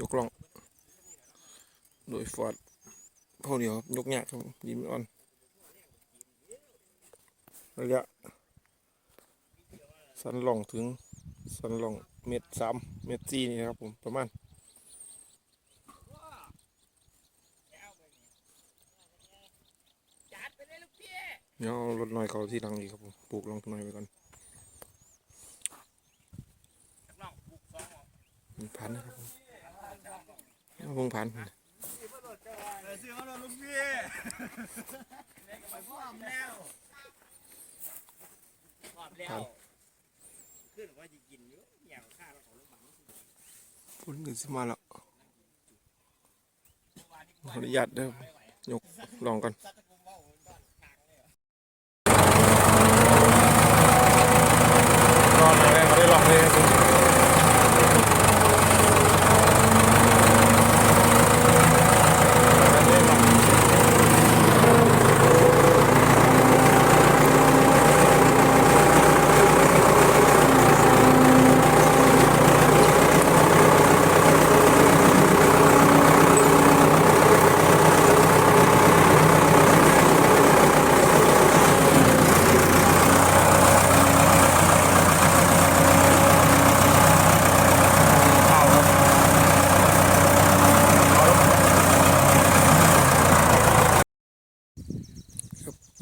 ยกล่อง โดยฟอร์ดเขาเดียวครับ ยกยากครับดินอ่อนระยะ สันหล่องถึง สันหล่องเมตรสามเมตรสี่นี่ครับผม ประมาณเดี๋ยวเอารถน้อยเขาที่หลังอีกครับผม ปลูกลองน้อยไปก่อนมันพันนะครับผม พิ่งพันซื้อมาแล้วลูกพี่ไปพร้อมแล้วพร้อมแล้วขึ้นว่าจะกินอยู่อย่างข้าเราของลูกบังพ้นเงินสิมาแล้วขออนุญาตเด้อยกลองก่อนรอหน่อยเลยเขาได้ลองเลยครับผม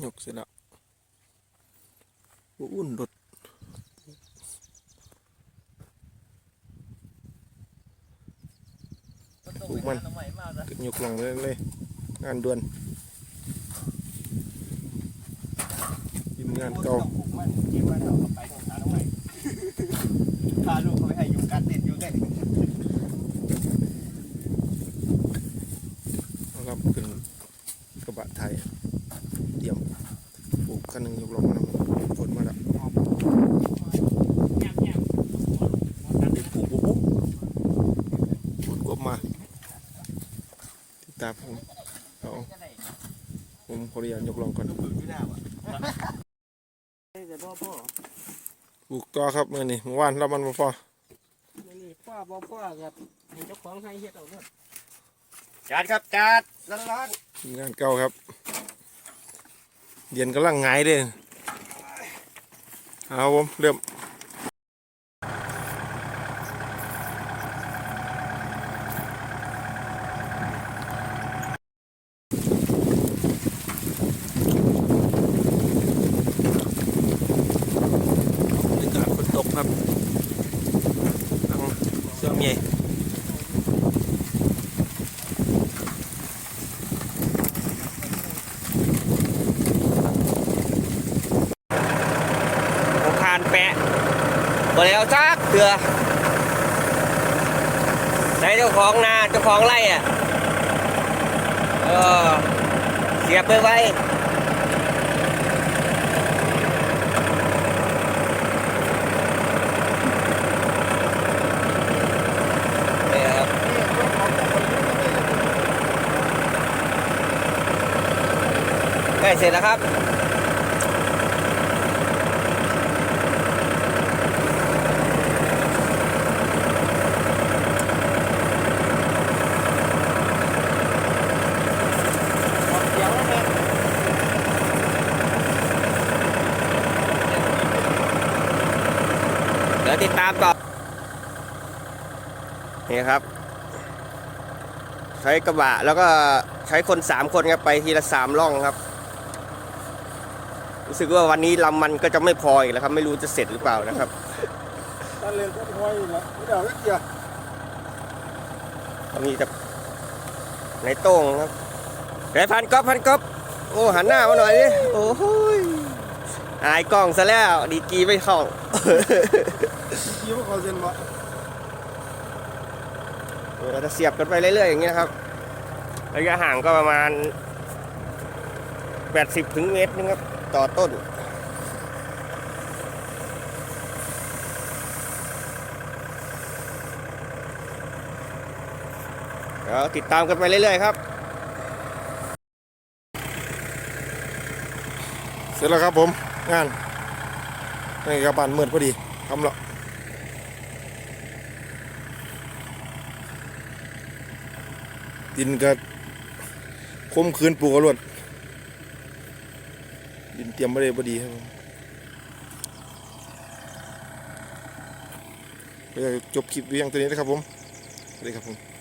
ยกเสร็จแล้วโอ้อุ่นรถปลูกมันยกลองเลยเลยงานด่วนทีมงานเก่ามันเก็บไว้แล้วไปของขาทำไมพาลูกเขาไปให้ยุงกัดติดอยู่ได้ครับขึ้นกระบะไทย เตรียมปลูกคันหนึงยกลองมานะ ฝนมาแล้วไปปลูกปุ๊บปุ๊บฝนก็มาติดตามผมเอาผมขออนุญาตยกลองก่อนลูกปืนไม่ได้วะจะพ่อพ่อปลูกต่อครับมื่อนี้เมื่อวานเรามันบ่พอนี่พ่อบ่พ่อครับให้เจ้าของให้เฮ็ดเอาเด้อจัดครับจัดร้อนทีมงานเก่าครับเดียนกำลังหงายเลย เอาผมเริ่มบรรยากาศฝนตกครับทางเสื้อเมีย ผมคานแปะบ่ แล้วซักเถื่อไหนเจ้าของนาเจ้าของไร่อะเออเสียบไปไว้นี่ครับใกล้เสร็จแล้วครับ เดี๋ยวนะ เดี๋ยวติดตามต่อ นี่ครับ ใช้กระบะแล้วก็ใช้คนสามคนครับไปทีละสามล่องครับ รู้สึกว่าวันนี้ลำมันก็จะไม่พออีกแล้วครับ ไม่รู้จะเสร็จหรือเปล่านะครับตอนเรียนก็ห้อยแล้วไม่ได้ไม่เกี่ยวมีแต่ในโต้งครับไหนพันก๊อฟพันก๊อฟโอ้หันหน้ามาหน่อยดิโอ้โหยอายกล้องซะแล้ว ดีกรีไม่เข้ากี่ว่า เขาเซ็นบ่เราจะเสียบกันไปเรื่อยๆอย่างนี้นะครับ ระยะห่างก็ประมาณ 80 ถึงเมตรนึงครับ ต่อต้นเดี๋ยวติดตามกันไปเรื่อยๆครับเสร็จแล้วครับผมงานนี่กระบานมืดพอดีทำและ ดินก็คมคืนปลูกระลวดดินเตรียมไม่ได้พอดีครับผมก็จะจบคลิปเพียงตัวนี้นะครับผมสวัสดีครับผม